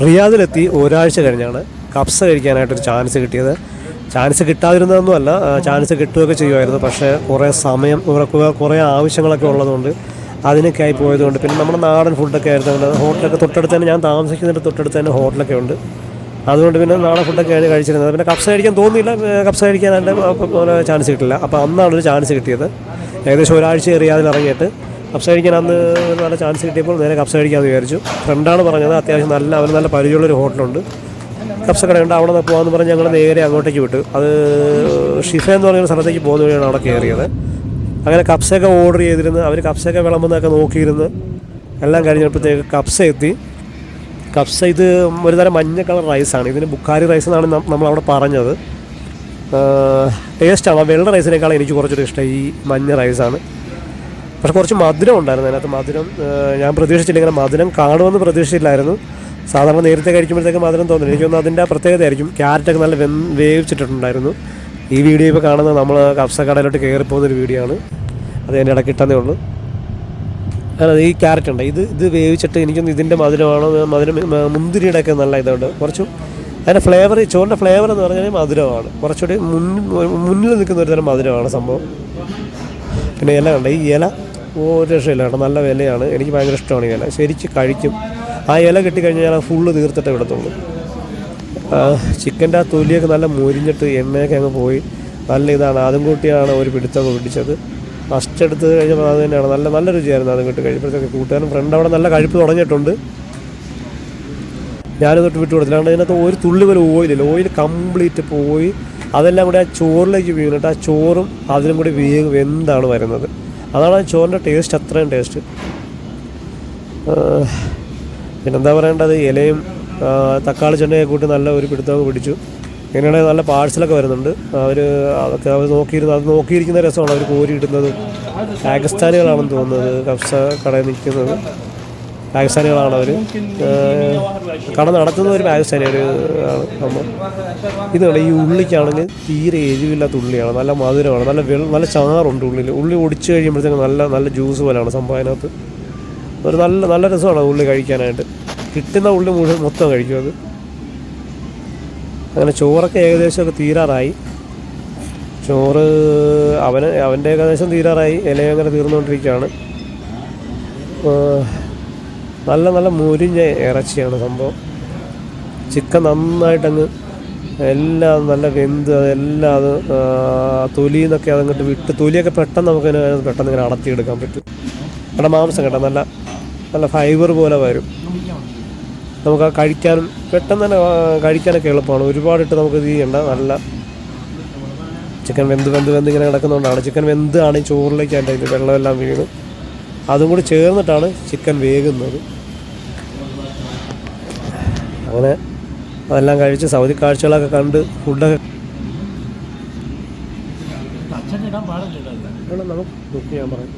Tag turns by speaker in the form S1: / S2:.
S1: റിയാദിലെത്തി ഒരാഴ്ച കഴിഞ്ഞാണ്. കപ്സ കഴിക്കാനായിട്ടൊരു ചാൻസ് കിട്ടിയത്. ചാൻസ് കിട്ടാതിരുന്നതൊന്നുമല്ല ചാൻസ് കിട്ടുകയൊക്കെ ചെയ്യുമായിരുന്നു. പക്ഷേ കുറേ സമയം കുറേ- ആവശ്യങ്ങളൊക്കെ ഉള്ളതുകൊണ്ട് അതിനൊക്കെ ആയി പോയതുകൊണ്ട്. പിന്നെ നമ്മുടെ നാടൻ ഫുഡൊക്കെ ആയിരുന്നു. ഹോട്ടലൊക്കെ തൊട്ടടുത്ത് തന്നെ ഞാൻ താമസിക്കുന്നതിന്റെ തൊട്ടടുത്ത് തന്നെ ഹോട്ടലൊക്കെ ഉണ്ട്. അതുകൊണ്ട് പിന്നെ നാടൻ ഫുഡൊക്കെയാണ് കഴിച്ചിരുന്നത്. പിന്നെ കപ്സ കഴിക്കാൻ തോന്നിയില്ല. കപ്സ കഴിക്കാനായിട്ട് പോലെ ചാൻസ് കിട്ടില്ല. അപ്പോൾ അന്നാണ് ഒരു ചാൻസ് കിട്ടിയത്. ഏകദേശം ഒരാഴ്ച റിയാദിൽ ഇറങ്ങിയിട്ട് കപ്സ കഴിക്കാൻ അന്ന് ഒരു നല്ല ചാൻസ് കിട്ടിയപ്പോൾ നേരെ കപ്സ കഴിക്കാമെന്ന് വിചാരിച്ചു. ഫ്രണ്ടാണ് പറഞ്ഞത്. അത്യാവശ്യം നല്ല അവർ നല്ല പരിചയമുള്ളൊരു ഹോട്ടലുണ്ട് കപ്സ കടയുണ്ട് അവിടെ നിന്ന് പോകാമെന്ന് പറഞ്ഞ് ഞങ്ങൾ നേരെ അങ്ങോട്ടേക്ക് വിട്ടു. അത് ഷിഫ എന്ന് പറയുന്ന സ്ഥലത്തേക്ക് പോകുന്ന വഴിയാണ് അവിടെ കയറിയത്. അങ്ങനെ കപ്സയൊക്കെ ഓർഡർ ചെയ്തിരുന്നു. അവർ കപ്സയൊക്കെ വിളമ്പുന്നതൊക്കെ നോക്കിയിരുന്ന് എല്ലാം കഴിഞ്ഞപ്പോഴത്തേക്ക് കപ്സ എത്തി. കപ്സ ഇത് ഒരു തരം മഞ്ഞ കളർ റൈസാണ് ഇതിന് ബുക്കാരി റൈസ് എന്നാണ് നമ്മളവിടെ പറഞ്ഞത്. ടേസ്റ്റാണ് വെള്ള റൈസിനേക്കാളും എനിക്ക് കുറച്ചുകൂടി ഇഷ്ടം ഈ മഞ്ഞ റൈസാണ് പക്ഷെ കുറച്ച് മധുരം ഉണ്ടായിരുന്നു അതിനകത്ത്. മധുരം ഞാൻ പ്രതീക്ഷിച്ചില്ല ഇങ്ങനെ മധുരം കാണുമെന്ന് പ്രതീക്ഷിച്ചില്ലായിരുന്നു. സാധാരണ നേരത്തെ കഴിക്കുമ്പോഴത്തേക്ക് മധുരം തോന്നില്ല. എനിക്ക് തോന്നുന്നു അതിന്റെ പ്രത്യേകത പ്രത്യേകതയായിരിക്കും ക്യാരറ്റൊക്കെ നല്ല വെ വേവിച്ചിട്ടുണ്ടായിരുന്നു. ഈ വീഡിയോ ഇപ്പോൾ കാണുന്നത് നമ്മൾ കപ്സ കടയിലോട്ട് കയറി ഒരു വീഡിയോ ആണ്. അത് എന്റെ ഇടയ്ക്ക് കിട്ടുന്നേ ഉള്ളൂ. അല്ല ഈ ക്യാരറ്റ് ഉണ്ട്? ഇത് ഇത് വേവിച്ചിട്ട് എനിക്കൊന്ന് ഇതിന്റെ മധുരമാണോ? മധുരം മുന്തിരിയുടെ ഒക്കെ നല്ല ഇതുണ്ട്. കുറച്ചും അതിന്റെ ഫ്ലേവർ ചോറിന്റെ ഫ്ലേവർ എന്ന് പറഞ്ഞാൽ മധുരമാണ്. കുറച്ചുകൂടി മുന്നിൽ നിൽക്കുന്ന ഒരു തരം മധുരമാണ് സംഭവം. പിന്നെ ഇല ഉണ്ട്. ഈ ഇല ഒരു രക്ഷയില്ല കേട്ടോ നല്ല വിലയാണ്. എനിക്ക് ഭയങ്കര ഇഷ്ടമാണ് ഇല ശരിക്ക് കഴിക്കും. ആ ഇല കിട്ടിക്കഴിഞ്ഞാൽ ഞാൻ ഫുള്ള് തീർത്തിട്ടേ വിടത്തുള്ളൂ. ചിക്കന്റെ ആ തൊലിയൊക്കെ നല്ല മുരിഞ്ഞിട്ട് എണ്ണയൊക്കെ അങ്ങ് പോയി. നല്ല ഇതാണ്. അതും കൂട്ടിയാണ് ഒരു പിടുത്തൊക്കെ പിടിച്ചത്. ഫസ്റ്റ് എടുത്ത് കഴിഞ്ഞപ്പോൾ അത് തന്നെയാണ്. നല്ല നല്ല രുചിയായിരുന്നു അതും കിട്ടി കഴിയുമ്പോഴത്തേക്ക് കൂട്ടുകാരൻ ഫ്രണ്ട് അവിടെ നല്ല കഴിപ്പ് തുടങ്ങിയിട്ടുണ്ട്. ഞാനും തൊട്ട് വിട്ടു കൊടുത്തില്ല. കാരണം അതിനകത്ത് ഒരു തുള്ളി പോലും ഓയിലില്ല ഓയിൽ കംപ്ലീറ്റ് പോയി. അതെല്ലാം കൂടി ആ ചോറിലേക്ക് വീണിട്ട് ആ ചോറും അതിലും കൂടി വേഗം വെന്താണ് വരുന്നത്. അതാണ് ചോറിന്റെ ടേസ്റ്റ് അത്രയും ടേസ്റ്റ് പിന്നെന്താ പറയേണ്ടത്? ഇലയും തക്കാളി ചെണ്ണയൊക്കെ കൂട്ടി നല്ല ഒരു പിടുത്തമൊക്കെ പിടിച്ചു. ഇങ്ങനെയാണെങ്കിൽ നല്ല പാഴ്സലൊക്കെ വരുന്നുണ്ട്. അവർ അതൊക്കെ അവർ നോക്കിയിരുന്ന അത് നോക്കിയിരിക്കുന്ന രസമാണ്. അവർ കോരി ഇടുന്നതും പാകിസ്ഥാനികളാണെന്ന് തോന്നുന്നത് കബ്സ കടയിൽ നിൽക്കുന്നത്. പാകിസ്ഥാനികളാണ് അവർ കട നടത്തുന്ന ഒരു പാകിസ്ഥാനി ഒരു ആണ് നമ്മൾ. ഇതാണ് ഈ ഉള്ളിക്കാണെങ്കിൽ തീരെ എരിവില്ലാത്ത ഉള്ളിയാണ്. നല്ല മധുരമാണ്. നല്ല വെള്ളം നല്ല ചാറുണ്ട് ഉള്ളിൽ ഉള്ളി ഒടിച്ചു കഴിയുമ്പോഴത്തേക്കും നല്ല നല്ല ജ്യൂസ് പോലെയാണ് സംഭവം അതിനകത്ത്. ഒരു നല്ല നല്ല രസമാണ് ഉള്ളി കഴിക്കാനായിട്ട്. കിട്ടുന്ന ഉള്ളി മുഴുവൻ മൊത്തം കഴിക്കും അത്. അങ്ങനെ ചോറൊക്കെ ഏകദേശമൊക്കെ തീരാറായി. ചോറ് അവന് അവന്റെ ഏകദേശം തീരാറായി. ഇലയങ്ങനെ തീർന്നുകൊണ്ടിരിക്കുകയാണ്. നല്ല നല്ല മുരിഞ്ഞ ഇറച്ചിയാണ് സംഭവം. ചിക്കൻ നന്നായിട്ടങ്ങ് എല്ലാം നല്ല വെന്ത് അതെല്ലാം അത് തൊലിയിൽ നിന്നൊക്കെ അതങ്ങോട്ട് വിട്ട് തൊലിയൊക്കെ പെട്ടെന്ന് നമുക്ക് പെട്ടെന്ന് ഇങ്ങനെ അടത്തിയെടുക്കാൻ പറ്റും. അവിടെ മാംസം കേട്ടോ നല്ല നല്ല ഫൈബർ പോലെ വരും. നമുക്ക് ആ കഴിക്കാനും പെട്ടെന്ന് തന്നെ കഴിക്കാനൊക്കെ എളുപ്പമാണ്. ഒരുപാടിട്ട് നമുക്ക് ഇത് ചെയ്യണ്ട നല്ല ചിക്കൻ വെന്ത് വെന്ത് വെന്ത് ഇങ്ങനെ കിടക്കുന്നതുകൊണ്ടാണ് ചിക്കൻ വെന്താണ് ആണെങ്കിൽ ചോറിലേക്ക് അതിന്റെ വെള്ളമെല്ലാം വീണ് അതും കൂടി ചേർന്നിട്ടാണ് ചിക്കൻ വേകുന്നത്. അങ്ങനെ അതെല്ലാം കഴിച്ച് സൗദി കാഴ്ചകളൊക്കെ കണ്ട് ഫുഡൊക്കെ നമുക്ക് ബുക്ക് ചെയ്യാൻ പറയും.